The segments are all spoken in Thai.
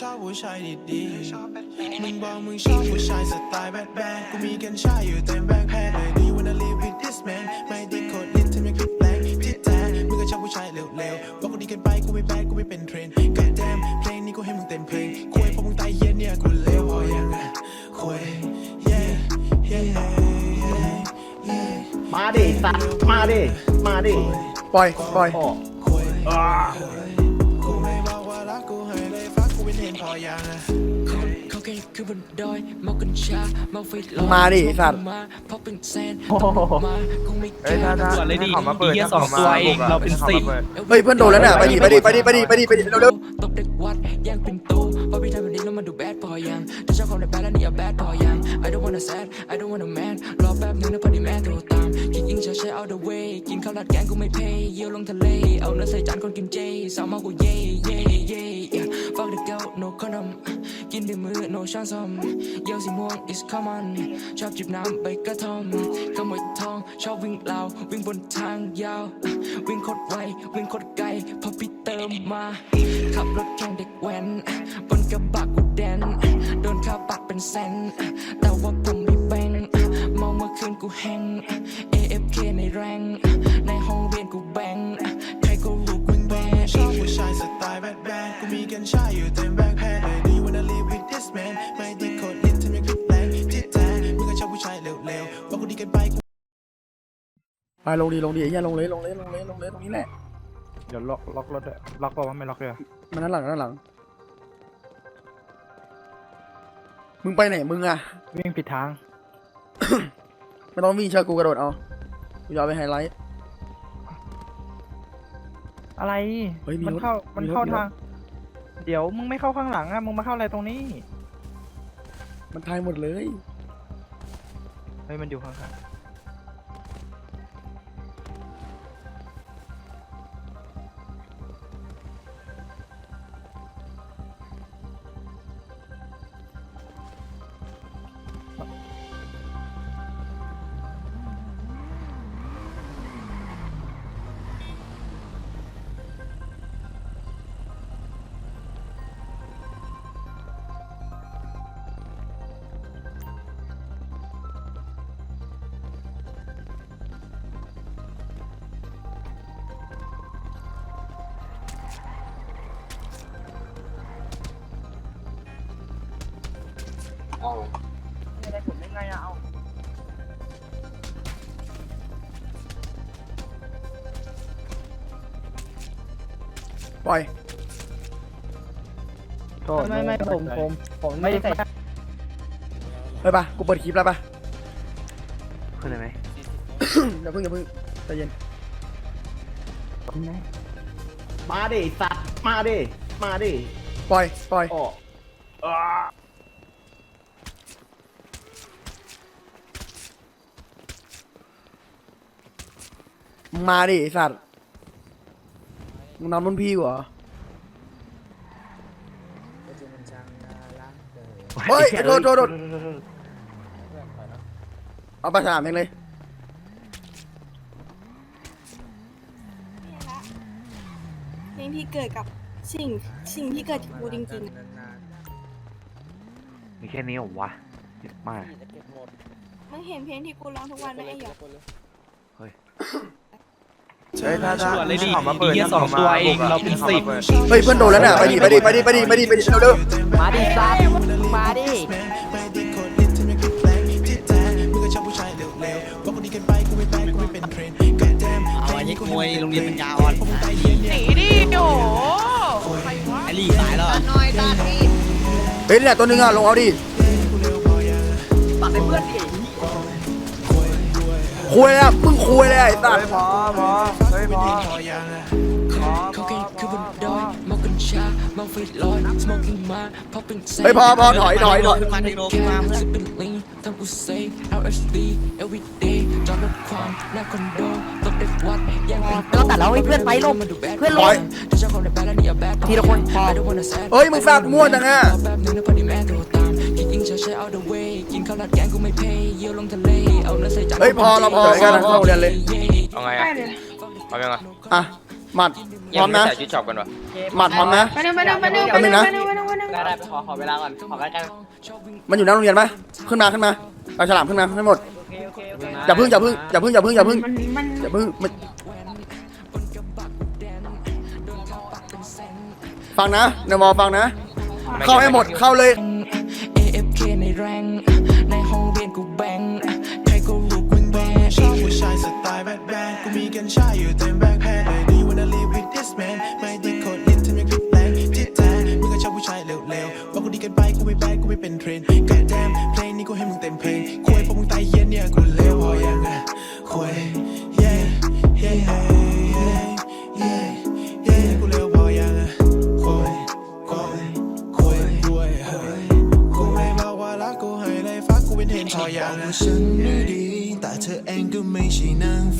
ชอบผู้ชายดีๆมึงบอกมึงชอบผู้ชายสไตล์แบดแบดกูมีกัญชาอยู่เต็มแบ็คแพคเลย Do you wanna live with this man ไม่ได้โคตรลิ้นทำไมคลิกแรงที่แท้มึงก็ชอบผู้ชายเร็วๆบอกกูดีเกันไปกูไม่แบดกูไม่เป็นเทรนด์ God damn เพลงนี้กูให้มึงเต็มเพลงคุยพอมึงตายเหี้ย็นเนี่ยกูเลวพอยังอะคุย yeah yeah yeah yeah มาดิสัตว์มาดิมาดิปล่อยปล่อยโอ้กู พอยังอะเขาแค่คือบนดอยเมากัญชาเมาไฟลอยมาดิไอ้สัตว์มาเพราะเป็นแซนต้องมาคงไม่แก้ส่วนเลยดีดีสองตัวเองเราเป็นสิบเฮ้ยเพื่อนโดนแล้วเนี่ยไปดิไปดิไปดิไปดิไปดิไปดิเร็ว I don't wanna sad I don't wanna man รอแป๊บนึงนะพอดีแม่โทรตามคิดยิงเฉยๆ out the way กินข้าวราดแกงกูไม่เพย์เยี่ยวลงทะเล เอาเนื้อใส่จานคนกินเจสาวมากูเย่เย่เย่ yeah fuck the girl no condom กินด้วยมือ no ช้อนส้อมเยี่ยวสีม่วง is common ชอบจิบน้ำใบกระท่อมขโมยทองชอบวิ่งราวิ่งบนทางยาว วิ่งโคตรไววิ่งโคตรไกลพอพี่เติมมา ขับรถแข่งเด็กแว้นบนกระบะกูแดนโดนค่าปรับเป็นแสนแต่ว่าผม คืนกูแหง AFK ในแรง ในห้องเรียนกูแบ่งใครก็รู้กูแบมึงงชอบผู้ชายสไตล์แบดแบดกูมีกัญชาอยู่เต็มแบ็คแพคเลย Do you wanna live with this man ไม่ได้โคตรลิ้นทำไมคลิกแรงที่แท้มึงก็ชอบผู้ชายเร็วๆบอกกูดีเกันไปกูๆไปลงดีลงดีไอ้เหี้ยลงเลยลงเลยลงเลยลงเลยตรงนี้แหละ เดี๋ยวล็อกล็อกรถด้วยล็อกเปล่าวะไม่ล็อกเลยมันด้านหลังด้านหลัง มึงไปไหนมึงอะวิ่งผิดทาง ไม่ต้องวิ่งเชื่อกูกระโดดเอากูจะเอาไปไฮไลท์ อะไร เฮ้ยมีมันรถเข้า มันมีรถเข้ามีรถ ทาง เดี๋ยวมึงไม่เข้าข้างหลังอะมึงมาเข้าอะไรตรงนี้ มันทายหมดเลย เฮ้ยมันอยู่ข้าง งอะเอาปล่อยๆโทษไม่ไม่ผมผมผมไม่ได้ใส่เฮ้ยปะกูเปิดคลิปแล้วปะขึ้นเลยไหมอย่าเพิ่งอย่าเพิ่งใจเย็น มาดิสัตว์มาดิมาดิปล่อย ปล่อยโอ้ มึงมาดิไอ้สัตว์ มึงนำรุ่นพี่กูเหรอเฮ้ยโดนโดนโดนเอาไปสนามเองเลยเพลงที่เกิดกับสิ่งสิ่งที่เกิดกับกูจริงมีแค่นี้เหรอวะเยอะมากๆมึงเห็นเพลงที่กูร้องทุกวันไหมไอ้หยอกเฮ้ย ถ้าถ้าส่วนเลยดีออกมาเปิดดีสองตัวเองเราเป็นสิบเฮ้ยเพื่อนโดนแล้วเนี่ยไปดิไปดิไปดิไปดิไปดิไปดิเร็วมาดิสัตว์มาดิไม่ได้โคตรลิ้นทำไมคลิกแรงที่แท้มึงก็ชอบผู้ชายเร็วๆบอกกูดีเกันไปกูไม่แบดกูไม่เป็นเทรนด์ God damn เอาไอ้มวยโรงเรียนปัญญาอ่อนพอมึงตายเหี้ย็นเนี่ยหนีดิโอ้ไอ้ลี่ตายแล้วอะๆเฮ้ยเนี่ยตัวหนึงอะลงเอาดิตัดให้เพื่อนดิ คุยเลยอะมึงคุยเลยอะไอ้สัตว์พอพอเฮ้ยพอพอยังอะเขาแค่คือบนดอยเมากัญชาเมาไฟลอย smoking มาเพราะเป็นแซนเฮ้ยพอพอถอยถอยถอยขึ้นมาในโลขึ้นมาเพื่อนสิเป็นลิงทำกูเซ่ LSD every day จอดรถความหน้าคอนโดตบเด็กวัดแย่งเป็นเราตัดแล้วให้เพื่อนไปลงเพื่อนลงถ้าชอบความในแบดแล้วนี่อย่าแบดทีละคนพอ I don't wanna sad เฮ้ยมึงแฟบมั่วจังอะรอแป๊บนึงนะพอดีแม่โทรตาม คิดยิงเฉยๆ out the way กินข้าวราดแกงกูไม่เพย์เยี่ยวลงทะเลเอาเนื้อใส่จานเฮ้ยพอเราพอกันนะเข้าโรงเรียนเลยเอาไงอะเอายังไงอะหมัดพร้อมนะชุดช็อปกันวะหมัดพร้อมนะมาดูมาดูมาดูแป๊บนึงนะมาดูมาดูมาดูได้ได้ขอขอเวลาก่อนขอใกล้มันอยู่หน้าโรงเรียนปะขึ้นมาขึ้นมาเอาฉลามขึ้นมาให้หมดอย่าพึ่งอย่าพึ่งอย่าพึ่งอย่าพึ่งอย่าพึ่งมันมันอย่าพึ่งมันฟังนะเนมอฟังนะ เข้าให้หมดเข้าเลย AFK ใ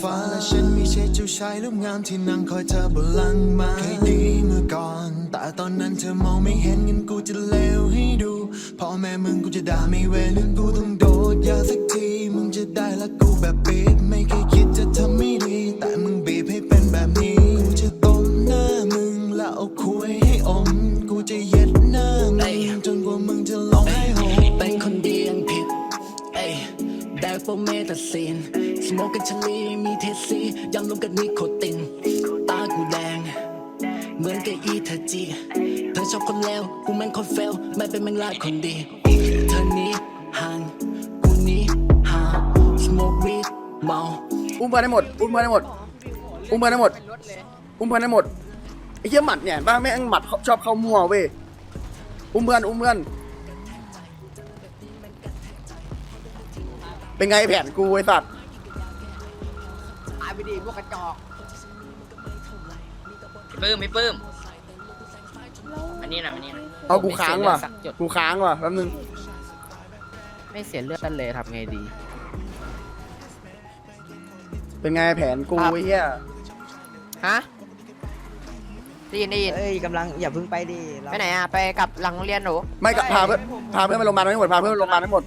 ฟ้าและฉันไม่ใช่เจ้าชายรูปงามที่นั่งคอยเธอบนหลังมาเคยดีเมื่อก่อน แต่ตอนนั้นเธอมองไม่เห็นงั้นกูจะเลวให้ดูพ่อแม่มึงกูจะด่าไม่เว้นกูต้องโดดยาสักทีมึงจะได้ละกูแบบปีดไม่เคยคิดจะทำไม่ดี แต่มึงบีบให้เป็นแบบนี้กูจะต้มหน้ามึงแล้วเอาคุยให้อม กูจะเย็ดหน้ามึงจนกว่ามึงจะร้องไห้โหเป็นคนดียังผิดเอ้ยแดกโปรเมตาซีน สโมกกันชลีมีเทสซียำลงกับนิโคติน ตากูแดง เหมือนกับอีเธอจี เธอชอบคนเลวกูแม่งคนเฟลไม่เป็นแม่งลาดคนดี เธอนี้ห่างกูนี้ห่างสโมกวีดเมาอุ้มเพื่อนให้หมด อุ้มเพื่อนให้หมด อุ้มเพื่อนให้หมด อุ้มเพื่อนให้หมดไอ้เหี้ยหมัดเนี่ยบ้าแม่งหมัดชอบเข้ามั่วเว้ย อุ้มเพื่อนอุ้มเพื่อนเป็นไงแผนกูไอ้สัตว์ายไปดิพวกกระจอกไม่ปื้มไม่ปื้ม อันนี้นะอันนี้นะเอากูค้างว่ะกูค้างว่ะแป๊บนึงไม่เสียเลือดเลยทำไงดี เป็นไงแผนกูไอ้เหี้ยฮะได้ยินได้ยินเอ้ยกำลังอย่าเพิ่งไปดิเราไปไหนอะ ไปกับหลังโรงเรียนหนูไม่ก็พาเพื่อนพาเพื่อนไปโรงพยาบาลให้หมดพาเพื่อนไปโรงพยาบาลให้หมด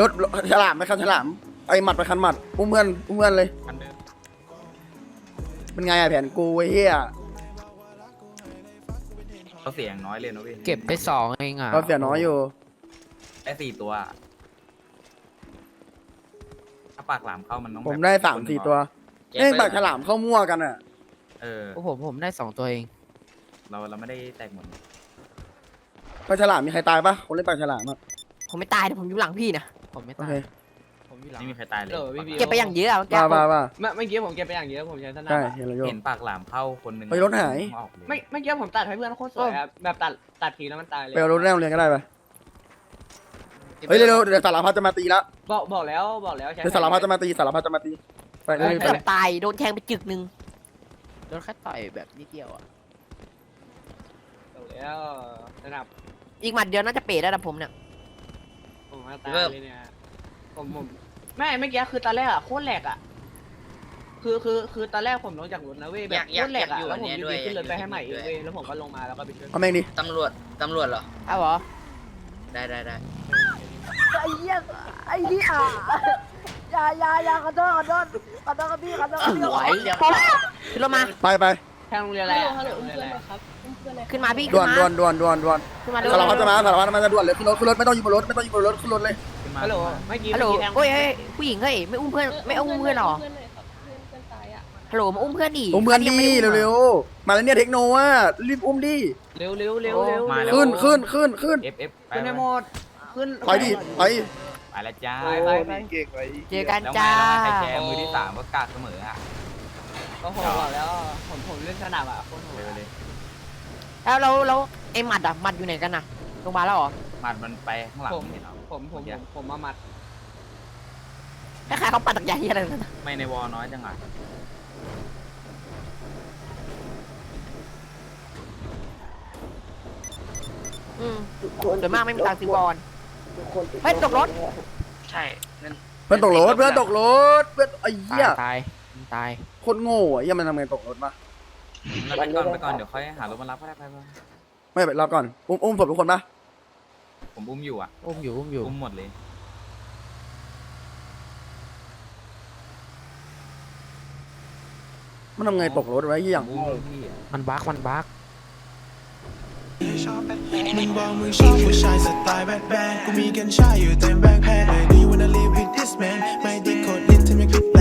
รถรถฉลามไปคันฉลาม ไอ้หมัดไปคันหมัดอุ้มเพื่อนอุ้มเพื่อนเลยเป็นไงอะแผนกูไอ้เหี้ยเขาเสียงน้อยเลยนะพี่เก็บไปสองเองอะเราเสียน้อยอยู่ได้สี่ตัวถ้าปากหลามเข้ามันต้องผมแบบได้สามสี่ตัวเอ้ยปากฉลามเข้ามั่วกันอะเออ โอ้ผมผมได้สองตัวเอง เราเราไม่ได้แตกหมดปากฉลามมีใครตายปะคนเล่นปากฉลามอะผมไม่ตายแต่ผมอยู่หลังพี่นะผมไม่โอตายเค ผมอยู่หลังไม่มีใครตายเลยเก็บไปอย่างเยอะอะเมื่อกี้ว่าว่าว่าเมื่อเมื่อกี้ผมเก็บไปอย่างเยอะผมใช้ธนาใช่เห็นแล้วโย เห็นปากหลามเข้าคนหนึ่งเฮ้ยรถหาย ออกเลยไม่เมื่อกี้ผมตัดให้เพื่อนโคตรสวยอะแบบตัดตัดทีแล้วมันตายเลยไปเอารถแรกโรงเรียนก็ได้ปะเฮ้ยเร็วๆเดี๋ยวสารพัดจะมาตีแล้วบอกบอกแล้วบอกแล้วใช้เดี๋ยวสารพัดจะมาตีสารพัดจะมาตีไปเร็วๆไป เกือเลบยตายโดนแทงไปจึกหนึ่งโดนแค่ต่อยแบบนิดเดียวอะบอกแล้วนะครับอีกหมัดเดียวน่าจะเป๋ได้นะผมเนี่ยผมมาตายเลยเนี่ยผมผม ไม่เมื่อกี้คือตอนแรกอะโคตรแหลกอะคือคือคือตอนแรกผมลงจากรถนะเว้ยแบบโคตรแหลกอะแล้วผมอยู่ดีขึ้นรถไปให้ใหม่เองเว้ยแล้วผมก็ลงมาแล้วก็ไปช่วยเอาแม่งดิตำรวจตำรวจเหรอ เอาเหรอได้ได้ได้ไอ้เหี้ยไอ้เหี้ยอย่าอย่าอย่าขอโทษขอโทษขอโทษครับพี่ขอโทษครับพี่ไหวเดี๋ยวขึ้นรถมา ไปไปแทงโรงเรียนอะไรอะโรงเรียนอะไรอะขึ้นมาพี่ด่ขึ้วนนมาด่วนด่วนด่วนด่วนขึ้นมาเร็วสารพัดจะมาสารพัดมาจะด่วนเลยขึ้นรถขึ้นรถไม่ต้องอยู่บนรถไม่ต้องอยู่บนรถขึ้นรถเลยขึ้น มาฮัลโหลเมื่อกี้ฮัลโหลเมื่อกี้แทงโอ้ยเฮ้ยผู้หญิงเฮ้ยไม่อุ้มเพื่อนไม่อุ้มเพื่อนหรอฮัลโหลมาอุ้มเพื่อนดิอุ้มเพื่อนดิยังไม่ได้มะเร็วๆ มาแล้วเนี่ยเทคโนอะรีบอุ้มดิ เร็วเร็วเร็วเร็วมาแล้ว ขึ้นขึ้นขึ้นขึ้นเอฟเอฟไปขึ้นในโหมดขึ้นไปดิไปไปแล้วจ้าไปไปไปเจอกันแล้วไงจ้าแล้วไงใครแชร์มือที่สามก็กากเสมออะก็ผมบอกแล้วผมผมเล่นสนามอะโคตรโหดเร็วเลยแล้วแล้วแล้วไอ้หมัดอะหมัดอยู่ไหนกันน่ะลงมาแล้วเหรอหมัดมันไปข้างหลังผมเห็นเหรอ ผมผมผมผมมามัดไอ้ใครเขาปัดตักใหญ่อะไรนั่นน่ะไม่ในวอน้อยจังอะอืมส่วนมากไม่มีตังค์ซื้อบอล เฮ้ยตกรถ ใช่นั่นเพื่อนตกรถเพื่อนตกรถเพื่อนไอ้เหี้ยตายตายโคตรโง่อะเหี้ยมันทำไงตกรถมาเราไปก่อนไปก่อนเดี๋ยวค่อยหารถมารับก็ได้ไปไปไม่ไปรอก่อนอุ้มอุ้มศพทุกคนปะ ผมอุ้มอยู่อะ อุ้มอยู่อุ้มอยู่ อุ้มหมดเลยเมันทำไงตกรถไว้เหี้ยผมอุ้มพี่อะ มันบักมันบัก มึงบอกมึงชอบผู้ชายสไตล์แบดแบดกูมีกัญชาอยู่เต็มแบ็คแพ็คเลย Do you wanna live with this man ไม่ได้กดลิ้นทำไมคลิก